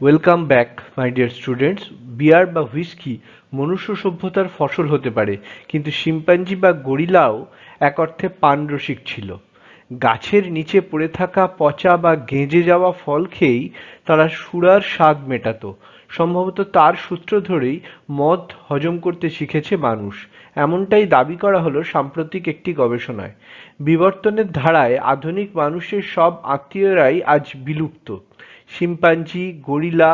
Welcome back my dear students beer বা whisky মনুষ্য সভ্যতার ফসল হতে পারে, কিন্তু শিম্পাঞ্জি বা গরিলাও এক অর্থে পানরসিক ছিল। গাছের নিচে পড়ে থাকা পচা বা গেঁজে যাওয়া ফল খেয়েই তারা সুরার স্বাদ মেটাতো। সম্ভবত তার সূত্র ধরেই মদ হজম করতে শিখেছে মানুষ। এমনটাই দাবি করা হলো সাম্প্রতিক একটি গবেষণায়। বিবর্তনের ধারায় আধুনিক মানুষের সব আত্মীয়রাই আজ বিলুপ্ত। শিম্পাঞ্জি, গরিলা,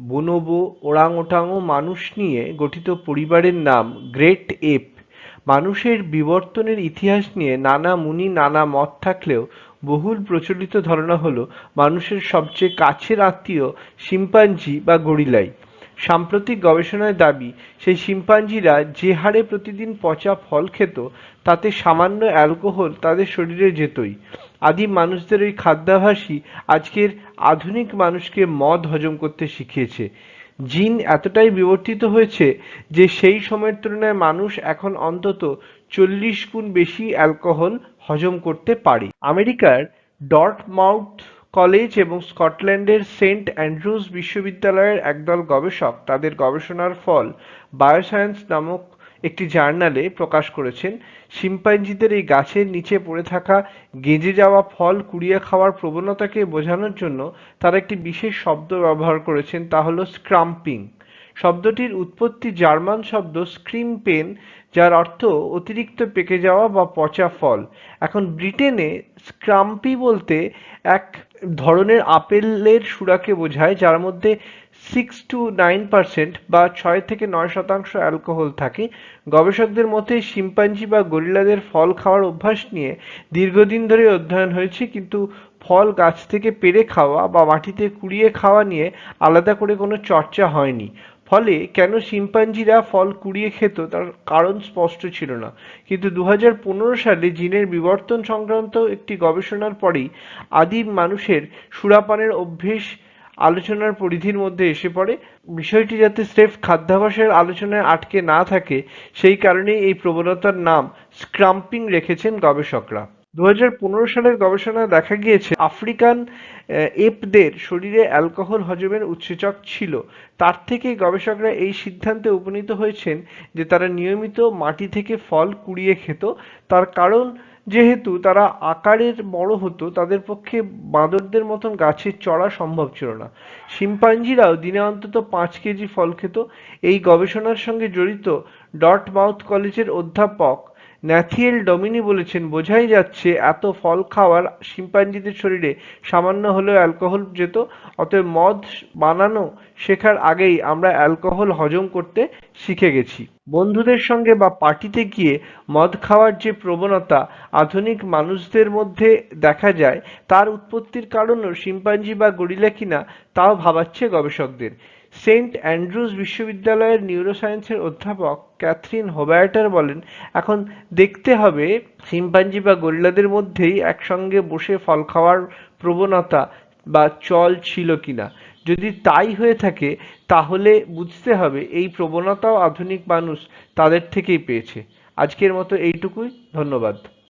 বোনোবো, ওরাংওটাং মানুষ নিয়ে গঠিত পরিবারের নাম গ্রেট এপ মানুষের বিবর্তনের ইতিহাস নিয়ে নানা মুনি, নানা মত থাকলেও বহুল প্রচলিত ধারণা হলো, মানুষের সবচেয়ে কাছের আত্মীয় শিম্পাঞ্জি বা গরিলাই। সাম্প্রতিক গবেষণায় দাবি, সেই শিম্পাঞ্জিরা যে হারে প্রতিদিন পচা ফল খেত, তাতে সামান্য অ্যালকোহল তাদের শরীরে যেতই। আদিম মানুষদের ওই খাদ্যাভাসই আজকের আধুনিক মানুষকে মদ হজম করতে শিখিয়েছে। জিন এতটাই বিবর্তিত হয়েছে যে সেই সময়ের তুলনায় মানুষ এখন অন্তত চল্লিশ গুণ বেশি অ্যালকোহল হজম করতে পারে। আমেরিকার ডর্টমাউথ কলেজ এবং স্কটল্যান্ডের সেন্ট অ্যান্ড্রুজ বিশ্ববিদ্যালয়ের একদল গবেষক তাদের গবেষণার ফল বায়োসায়েন্স নামক একটি জার্নালে প্রকাশ করেছেন। শিম্পাঞ্জিদের এই গাছের নিচে পড়ে থাকা গেঁজে যাওয়া ফল কুড়িয়ে খাওয়ার প্রবণতাকে বোঝানোর জন্য তারা একটি বিশেষ শব্দ ব্যবহার করেছেন, তা হলো স্ক্রাম্পিং শব্দটির উৎপত্তি জার্মান শব্দ স্ক্রিম পেন, যার অর্থ অতিরিক্ত পেকে যাওয়া বা পচা ফল। এখন ব্রিটেনে স্ক্রাম্পি বলতে এক ধরনের আপেলের সুরাকে বোঝায়, যার মধ্যে সিক্স টু নাইন পার্সেন্ট বা ছয় থেকে নয় শতাংশ অ্যালকোহল থাকে। গবেষকদের মতে শিম্পাঞ্জি বা গরিলাদের ফল খাওয়ার অভ্যাস নিয়ে দীর্ঘদিন ধরে অধ্যয়ন হয়েছে, কিন্তু ফল গাছ থেকে পেড়ে খাওয়া বা মাটিতে কুড়িয়ে খাওয়া নিয়ে আলাদা করে কোনো চর্চা হয়নি। ফলে কেন শিম্পাঞ্জিরা ফল কুড়িয়ে খেত তার কারণ স্পষ্ট ছিল না। কিন্তু দু হাজার পনেরো সালে জিনের বিবর্তন সংক্রান্ত একটি গবেষণার পরেই আদিম মানুষের সুরাপানের অভ্যেস আলোচনার পরিধির মধ্যে এসে পড়ে। বিষয়টি যাতে স্রেফ খাদ্যাভ্যাসের আলোচনায় আটকে না থাকে, সেই কারণেই এই প্রবণতার নাম স্ক্রাম্পিং রেখেছেন গবেষকরা। দু হাজার পনেরো সালের গবেষণায় দেখা গিয়েছে, আফ্রিকান এপদের শরীরে অ্যালকোহল হজমের উৎসেচক ছিল। তার থেকেই গবেষকরা এই সিদ্ধান্তে উপনীত হয়েছেন যে তারা নিয়মিত মাটি থেকে ফল কুড়িয়ে খেত। তার কারণ, যেহেতু তারা আকারের বড় হতো, তাদের পক্ষে বাঁদরদের মতন গাছে চড়া সম্ভব ছিল না। শিম্পাঞ্জিরাও দিনে অন্তত পাঁচ কেজি ফল খেত। এই গবেষণার সঙ্গে জড়িত ডট মাউথ কলেজের অধ্যাপক ন্যাথিয়েল ডমিনি বলেছেন, বোঝাই যাচ্ছে এত ফল খাওয়ার শিম্পাঞ্জিদের শরীরে সামান্য হলেও অ্যালকোহল যেত, অতএব মদ বানানো শেখার আগেই আমরা অ্যালকোহল হজম করতে শিখে গেছি। বন্ধুদের সঙ্গে বা পার্টিতে গিয়ে মদ খাওয়ার যে প্রবণতা আধুনিক মানুষদের মধ্যে দেখা যায়, তার উৎপত্তির কারণও শিম্পাঞ্জি বা গরিলা কিনা, তাও ভাবাচ্ছে গবেষকদের। সেন্ট অ্যান্ড্রুজ বিশ্ববিদ্যালয়ের নিউরোসায়েন্সের অধ্যাপক ক্যাথরিন হোবার্টার বলেন, এখন দেখতে হবে শিম্পাঞ্জি বা গরিলাদের মধ্যেই একসঙ্গে বসে ফল খাওয়ার প্রবণতা বা চল ছিল কিনা। যদি তাই হয়ে থাকে, তাহলে বুঝতে হবে এই প্রবণতাও আধুনিক মানুষ তাদের থেকেই পেয়েছে। আজকের মতো এইটুকুই। ধন্যবাদ।